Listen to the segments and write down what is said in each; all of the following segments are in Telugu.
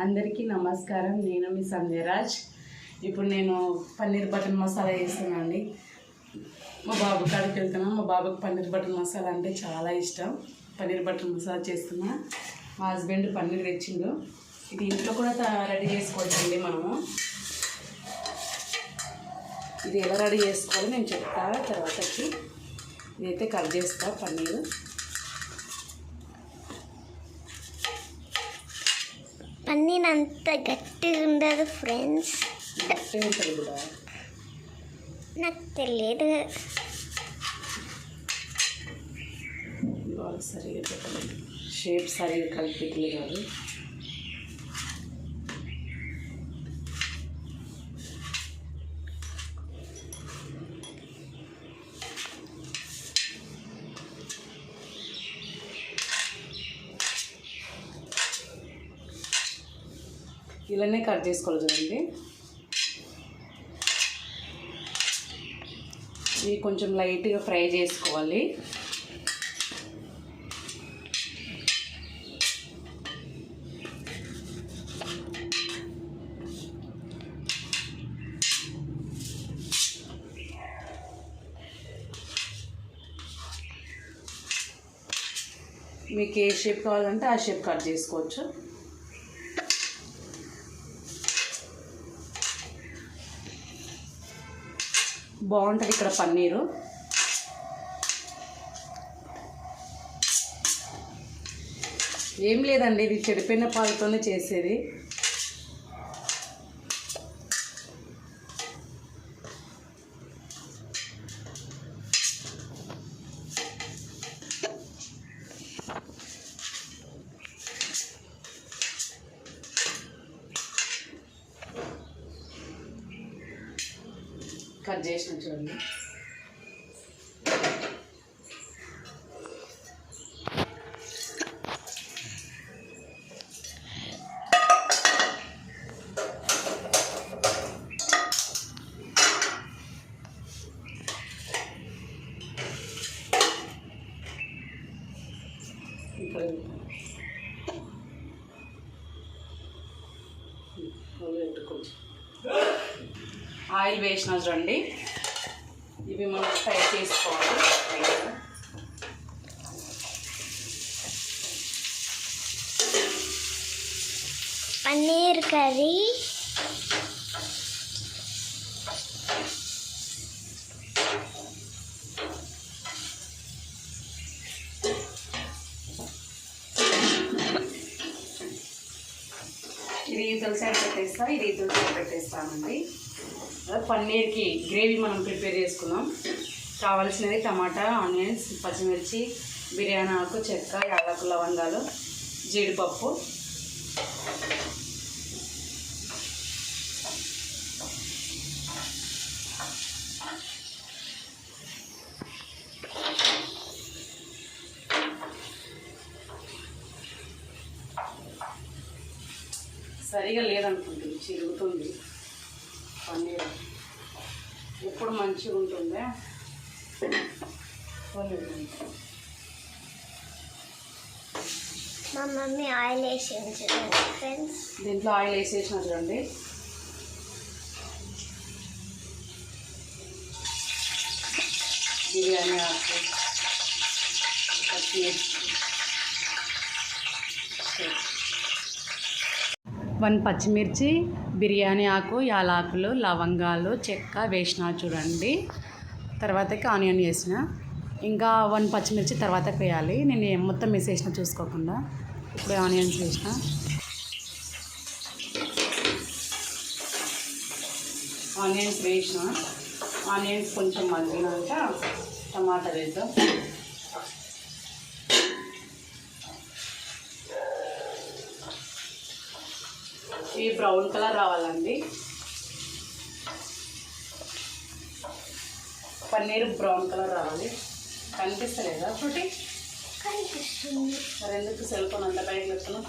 అందరికీ నమస్కారం. నేను మీ సంధ్యరాజ్. ఇప్పుడు నేను పన్నీర్ బటర్ మసాలా చేస్తున్నాను అండి మా బాబు కాడికి వెళ్తున్నాను మా బాబుకి పన్నీర్ బటర్ మసాలా అంటే చాలా ఇష్టం. పన్నీర్ బటర్ మసాలా చేస్తున్నా. మా హస్బెండ్ పన్నీర్ తెచ్చిండు. ఇది ఇంట్లో కూడా త- రెడీ చేసుకోవచ్చండి మనము. ఇది ఎలా రెడీ చేసుకోవాలో నేను చెప్తా. తర్వాతకి ఇదైతే కట్ చేస్తా పన్నీరు. పన్నీర్ అంత గట్టిగా ఉండదు ఫ్రెండ్స్ గట్టిగా ఉంటుంది కూడా నాకు తెలియదు ఇవాళ సరిగా పెట్టలేదు షేప్ సరిగా కలిపి కాదు ఇలానే కట్ చేసుకోవాలి చూడండి. ఇవి కొంచెం లైట్గా ఫ్రై చేసుకోవాలి. మీకు ఏ షేప్ కావాలంటే ఆ షేప్ కట్ చేసుకోవచ్చు. బాగుంటుంది ఇక్కడ పన్నీరు. ఏం లేదండి ఇది చెడిపోయిన పాలతోనే చేసేది కట్ చేసిన చూడండి. ఆయిల్ వేసిన చూడండి ఇవి మనం ఫ్రై చేసుకోవాలి ఫ్రైగా. పన్నీర్ కర్రీ. ఇది ఈతల పెట్టేస్తా ఇది తులసి పెట్టేస్తామండి. పన్నీర్కి గ్రేవీ మనం ప్రిపేర్ చేసుకున్నాం. కావాల్సినది టమాటా ఆనియన్స్ పచ్చిమిర్చి బిర్యానీ ఆకు చెక్క యాలకు లవంగాలు జీడిపప్పు. లేదనుకుంటుంది. చిరుగుతుంది. పన్నీర్. ఎప్పుడు మంచిగా ఉంటుందే. మా మమ్మీ ఆయిల్ ఫ్రెండ్స్. దీంట్లో ఆయిల్ వేసేసిన చూడండి. బిర్యానీ ఆకు పచ్చిమిర్చి వన్ పచ్చిమిర్చి బిర్యానీ ఆకు యాలాకులు లవంగాలు చెక్క వేసిన చూడండి. తర్వాతకి ఆనియన్ వేసిన. ఇంకా వన్ పచ్చిమిర్చి తర్వాత వేయాలి. నేను మొత్తం మొత్తం వేసేసిన చూసుకోకుండా. ఇప్పుడు ఆనియన్స్ వేసిన. ఆనియన్స్ వేసిన. ఆనియన్స్ కొంచెం మగ్గినాక టమాటా వేద్దాం. ఇవి బ్రౌన్ కలర్ రావాలండి. పన్నీర్ బ్రౌన్ కలర్ రావాలి. కనిపిస్తలేదా ఫ్రూటీ? కనిపిస్తుంది. మరి ఎందుకు సెల్ ఫోన్ అంత పైకి చెప్తున్నాం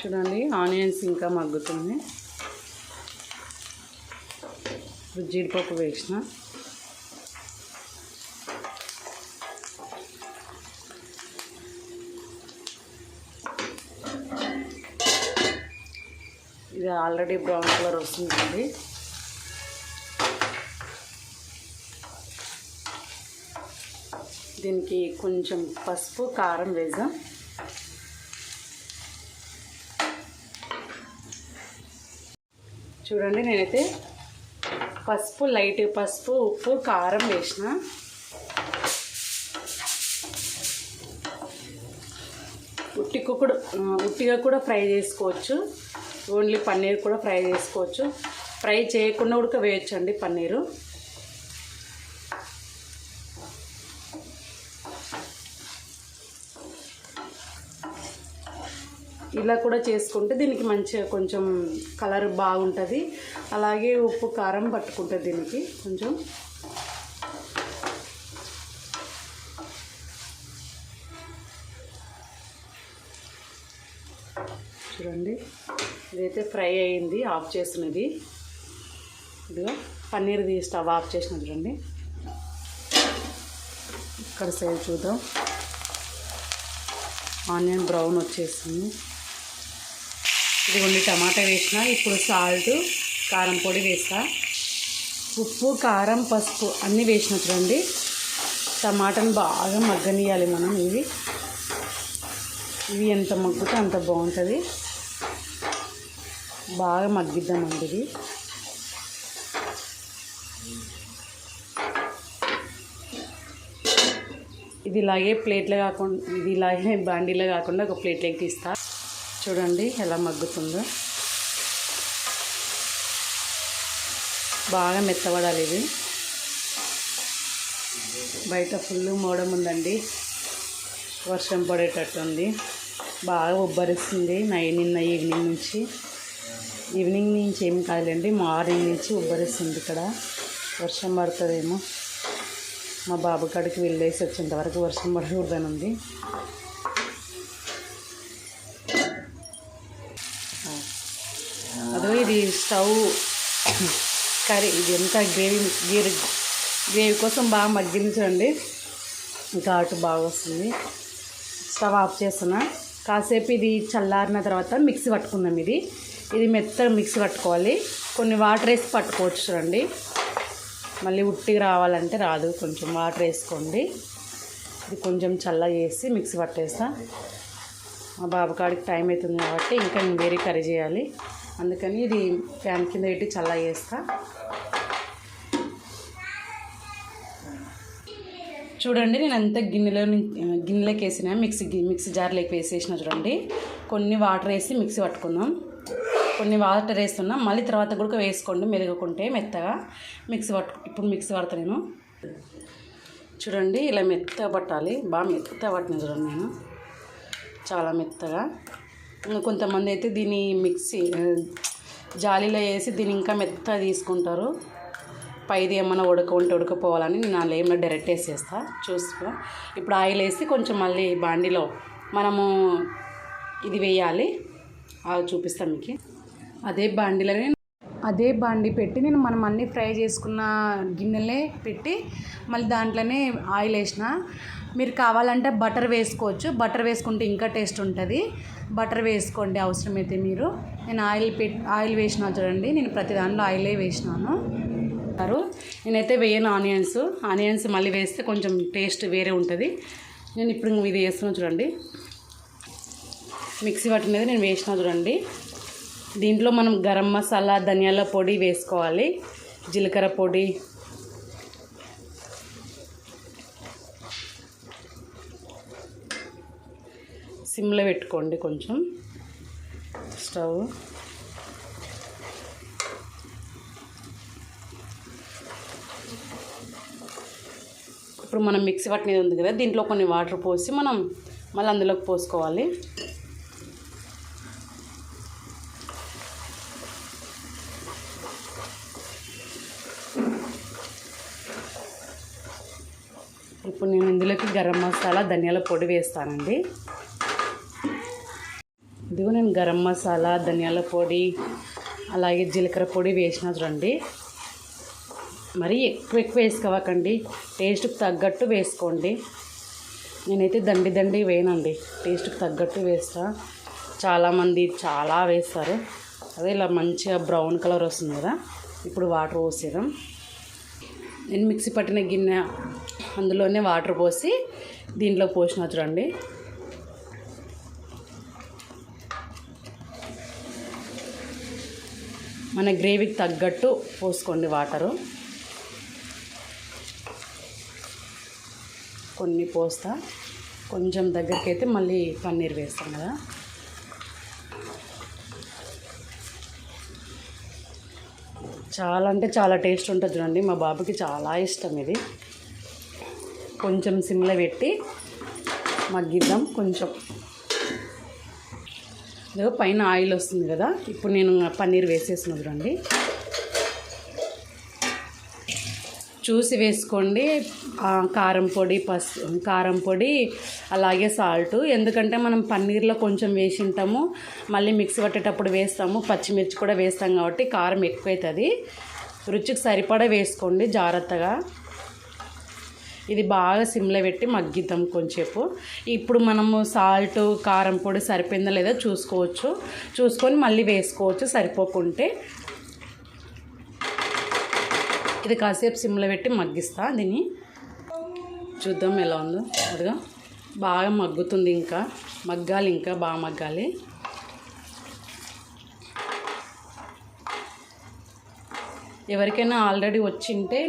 చూడండి ఆనియన్స్ ఇంకా మగ్గుతుంది జీడిపప్పు వేసిన. ఇది ఆల్రెడీ బ్రౌన్ కలర్ వస్తుందండి. దీనికి కొంచెం పసుపు కారం వేసాం. చూడండి నేనైతే పసుపు లైట్ పసుపు ఉప్పు కారం వేసిన. ఉట్టి కుక్కుడు ఉట్టిగా కూడా ఫ్రై చేసుకోవచ్చు. ఓన్లీ పన్నీర్ కూడా ఫ్రై చేసుకోవచ్చు. ఫ్రై చేయకుండా ఉడక వేయచ్చండి పన్నీరు. ఇలా కూడా చేసుకుంటే దీనికి మంచిగా కొంచెం కలర్ బాగుంటుంది. అలాగే ఉప్పు కారం పట్టుకుంటుంది దీనికి కొంచెం అయితే ఫ్రై అయింది ఆఫ్ చేసినది ఇదిగో పన్నీర్ది స్టవ్ ఆఫ్ చేసిన చూడండి. ఇక్కడ సైడ్ చూద్దాం. ఆనియన్ బ్రౌన్ వచ్చేసింది. ఇదిగోండి టమాటా వేసిన ఇప్పుడు సాల్ట్ కారం పొడి వేస్తా ఉప్పు కారం పసుపు అన్నీ వేసిన చూడండి. టమాటాని బాగా మగ్గనియాలి మనం ఇవి. ఇవి ఎంత మగ్గుతే అంత బాగుంటుంది. బాగా మగ్గిద్దామండి ఇది. ఇది ఇలాగే ప్లేట్లో కాకుండా ఇది ఇలాగే బాండీలో కాకుండా ఒక ప్లేట్లోకి తీస్తా. చూడండి ఎలా మగ్గుతుందో. బాగా మెత్తబడాలి ఇది. బయట ఫుల్ మోడం ఉందండి. వర్షం పడేటట్టుంది. బాగా ఉబ్బరిస్తుంది నై నిన్న ఈవినింగ్ నుంచి. ఈవినింగ్ నుంచి ఏం కాదులేండి మార్నింగ్ నుంచి ఉబ్బరిస్తుంది ఇక్కడ. వర్షం పడుతుందేమో. మా బాబు కాడికి వెళ్ళేసి వచ్చేంత వరకు వర్షం పడకూడదనుంది. అదో ఇది స్టవ్ కర్రీ ఇది ఎంత గ్రేవీ గ్రేవీ గ్రేవీ కోసం బాగా మగ్గింది చూడండి. ఘాటు బాగా వస్తుంది. స్టవ్ ఆఫ్ చేస్తున్నా. కాసేపు ఇది చల్లారిన తర్వాత మిక్సీ పట్టుకుందాం ఇది. ఇది మెత్తగా మిక్సీ పట్టుకోవాలి. కొన్ని వాటర్ వేసి పట్టుకోవచ్చు చూడండి. మళ్ళీ ఉట్టిగా రావాలంటే రాదు. కొంచెం వాటర్ వేసుకోండి. ఇది కొంచెం చల్ల చేసి మిక్సీ పట్టేస్తా. మా బాబు కాడికి టైం అవుతుంది కాబట్టి ఇంకా నేను వేరే కర్రీ చేయాలి. అందుకని ఇది ఫ్యాన్ కింద పెట్టి చల్ల చేస్తా. చూడండి నేను అంత గిన్నెలో గిన్నెలోకి వేసిన మిక్సీ గి- మిక్సీ జార్లోకి వేసేసిన చూడండి. కొన్ని వాటర్ వేసి మిక్సీ పట్టుకుందాం. కొన్ని వాటర్ వేస్తున్నాం మళ్ళీ తర్వాత కూడా వేసుకోండి మెరుగుకుంటే మెత్తగా మిక్సీ పట్టు ఇప్పుడు మిక్సీ పడతా నేను. చూడండి ఇలా మెత్తగా పట్టాలి. బాగా మెత్తగా పట్టిన చూడండి నేను. చాలా మెత్తగా. కొంతమంది అయితే దీన్ని మిక్సీ జాలీలో వేసి దీన్ని ఇంకా మెత్తగా తీసుకుంటారు. పైది ఏమైనా ఉడక ఉంటే ఉడకపోవాలని నేను ఆ లేమ్లో డైరెక్ట్ వేసేస్తా. చూసుకో. ఇప్పుడు ఆయిల్ వేసి కొంచెం మళ్ళీ బాండిలో మనము ఇది వేయాలి. అవి చూపిస్తాను మీకు. అదే బాండిలోనే అదే బాండి పెట్టి నేను మనం అన్నీ ఫ్రై చేసుకున్న గిన్నెలే పెట్టి మళ్ళీ దాంట్లోనే ఆయిల్ వేసిన. మీరు కావాలంటే బటర్ వేసుకోవచ్చు. బటర్ వేసుకుంటే ఇంకా టేస్ట్ ఉంటుంది. బటర్ వేసుకోండి అవసరమైతే మీరు. నేను ఆయిల్ పెట్ ఆయిల్ వేసిన చూడండి. నేను ప్రతి దాంట్లో ఆయిలే వేసినాను. అంటారు నేనైతే వేయను ఆనియన్స్. ఆనియన్స్ మళ్ళీ వేస్తే కొంచెం టేస్ట్ వేరే ఉంటుంది. నేను ఇప్పుడు ఇది వేస్తున్నాను చూడండి. మిక్సీ పట్టినది నేను వేసిన చూడండి. దీంట్లో మనం గరం మసాలా ధనియాల పొడి వేసుకోవాలి. జీలకర్ర పొడి. సిమ్లో పెట్టుకోండి కొంచెం. స్టవ్. ఇప్పుడు మనం మిక్సీ పట్టినది ఉంది కదా దీంట్లో కొన్ని వాటర్ పోసి మనం మళ్ళీ అందులోకి పోసుకోవాలి. ఇప్పుడు నేను ఇందులోకి గరం మసాలా ధనియాల పొడి వేస్తానండి. ఇదిగో నేను గరం మసాలా ధనియాల పొడి అలాగే జీలకర్ర పొడి వేసిన చూడండి. మరీ ఎక్కువ ఎక్కువ వేసుకోవకండి. టేస్ట్కి తగ్గట్టు వేసుకోండి. నేనైతే దండి దండి వేయనండి. టేస్ట్కి తగ్గట్టు వేస్తా. చాలామంది చాలా వేస్తారు. అదే ఇలా మంచిగా బ్రౌన్ కలర్ వస్తుంది కదా. ఇప్పుడు వాటర్ పోసేదాం నేను మిక్సీ పట్టిన గిన్నె అందులోనే వాటర్ పోసి దీంట్లో పోసిన చూడండి. మన గ్రేవీకి తగ్గట్టు పోసుకోండి వాటరు. కొన్ని పోస్తా. కొంచెం దగ్గరికి అయితే మళ్ళీ పన్నీర్ వేస్తాం కదా. చాలా అంటే చాలా టేస్ట్ ఉంటుంది చూడండి. మా బాబుకి చాలా ఇష్టం ఇది. కొంచెం సిమ్లో పెట్టి మగ్గిద్దాం కొంచెం. ఇదిగో పైన ఆయిల్ వస్తుంది కదా ఇప్పుడు నేను పన్నీర్ వేసేసిన చూడండి. చూసి వేసుకోండి. కారం పొడి పసు కారం పొడి అలాగే సాల్ట్. ఎందుకంటే మనం పన్నీర్లో కొంచెం వేసింటాము మళ్ళీ మిక్సీ పట్టేటప్పుడు వేస్తాము పచ్చిమిర్చి కూడా వేస్తాం కాబట్టి కారం ఎక్కువ అవుతుంది రుచికి సరిపడా వేసుకోండి జాగ్రత్తగా. ఇది బాగా సిమ్లో పెట్టి మగ్గిద్దాం కొంచెంసేపు. ఇప్పుడు మనము సాల్ట్ కారం పొడి సరిపోయిందా లేదా చూసుకోవచ్చు. చూసుకొని మళ్ళీ వేసుకోవచ్చు సరిపోకుంటే. ఇది కాసేపు సిమ్లో పెట్టి మగ్గిస్తా దీన్ని. చూద్దాం ఎలా ఉందో. అదిగా బాగా మగ్గుతుంది ఇంకా. మగ్గాలి ఇంకా బాగా మగ్గాలి. ఎవరికైనా ఆల్రెడీ వచ్చింటే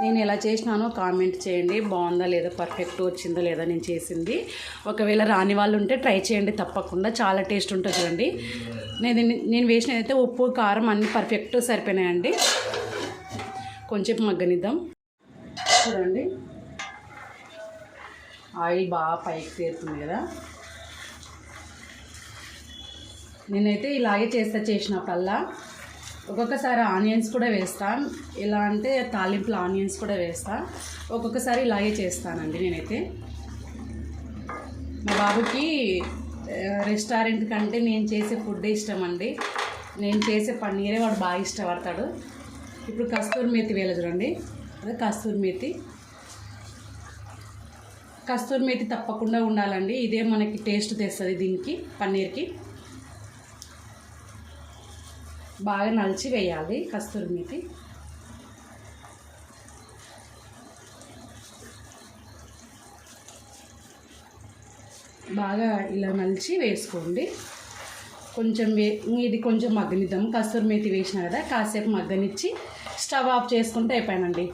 నేను ఎలా చేసినానో కామెంట్ చేయండి. బాగుందా లేదా? పర్ఫెక్ట్ వచ్చిందా లేదా నేను చేసింది. ఒకవేళ రాని వాళ్ళు ఉంటే ట్రై చేయండి తప్పకుండా. చాలా టేస్ట్ ఉంటుంది చూడండి. నేను నేను వేసినదైతే ఉప్పు కారం అన్నీ పర్ఫెక్ట్ సరిపోయినాయండి. కొంచెం మగ్గనిద్దాం. చూడండి. ఆయిల్ బాగా పైకి తేరుతుంది కదా. నేనైతే ఇలాగే చేస్తా చేసినప్పుడల్లా ఒక్కొక్కసారి ఆనియన్స్ కూడా వేస్తా. ఎలా అంటే తాలింపులో ఆనియన్స్ కూడా వేస్తా. ఒక్కొక్కసారి ఇలాగే చేస్తానండి నేనైతే. మా బాబుకి రెస్టారెంట్ కంటే నేను చేసే ఫుడ్ ఇష్టం అండి నేను చేసే పన్నీరే వాడు బాగా ఇష్టపడతాడు. ఇప్పుడు కస్తూరి మేతి వేల చూడండి. అదే కస్తూరి మేతి. కస్తూరి మేతి తప్పకుండా ఉండాలండి. ఇదే మనకి టేస్ట్ తెస్తుంది దీనికి పన్నీర్కి. బాగా నలిచి వేయాలి కస్తూరి మేతి. బాగా ఇలా నలిచి వేసుకోండి. కొంచెం వే ఇది కొంచెం మగ్గనిద్దాం. కస్తూరి మేతి వేసిన కదా కాసేపు మగ్గనిచ్చి స్టవ్ ఆఫ్ చేసుకుంటే అయిపోయానండి.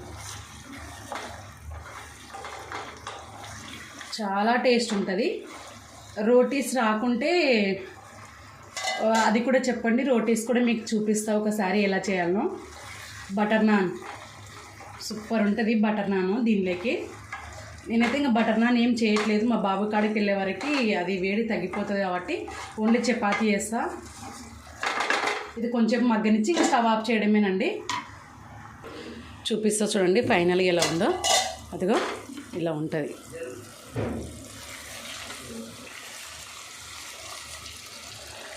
చాలా టేస్ట్ ఉంటుంది. రోటీస్ రాకుంటే అది కూడా చెప్పండి. రోటీస్ కూడా మీకు చూపిస్తా ఒకసారి ఎలా చేయాలనో. బటర్ నాన్. సూపర్ ఉంటుంది బటర్ నాన్ దీనిలోకి. నేనైతే ఇంకా బటర్ నాన్ ఏం చేయట్లేదు. మా బాబు కాడికి వెళ్ళే వరకు అది వేడి తగ్గిపోతుంది కాబట్టి ఓన్లీ చపాతీ చేస్తా. ఇది కొంచెం మగ్గనిచ్చి ఇంకా స్టవ్ ఆఫ్ చేయడమేనండి. చూపిస్తా చూడండి ఫైనల్గా ఎలా ఉందో. అదిగో ఇలా ఉంటుంది.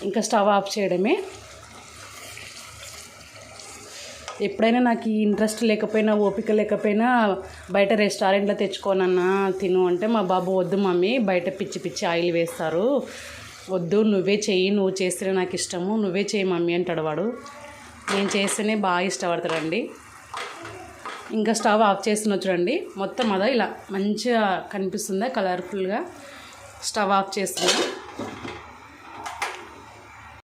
ఇంకా స్టవ్ ఆఫ్ చేయడమే. ఎప్పుడైనా నాకు ఈ ఇంట్రెస్ట్ లేకపోయినా ఓపిక లేకపోయినా బయట రెస్టారెంట్లో తెచ్చుకోనన్నా తిను అంటే మా బాబు వద్దు మమ్మీ బయట పిచ్చి పిచ్చి ఆయిల్ వేస్తారు. వద్దు నువ్వే చెయ్యి నువ్వు చేస్తేనే నాకు ఇష్టము నువ్వే చేయి మమ్మీ అంటాడు వాడు. నేను చేస్తేనే బాగా ఇష్టపడతాడండి. ఇంకా స్టవ్ ఆఫ్ చేస్తున్నా చూడండి. మొత్తం అదా ఇలా మంచిగా కనిపిస్తుందా కలర్ఫుల్గా? స్టవ్ ఆఫ్ చేస్తున్నా.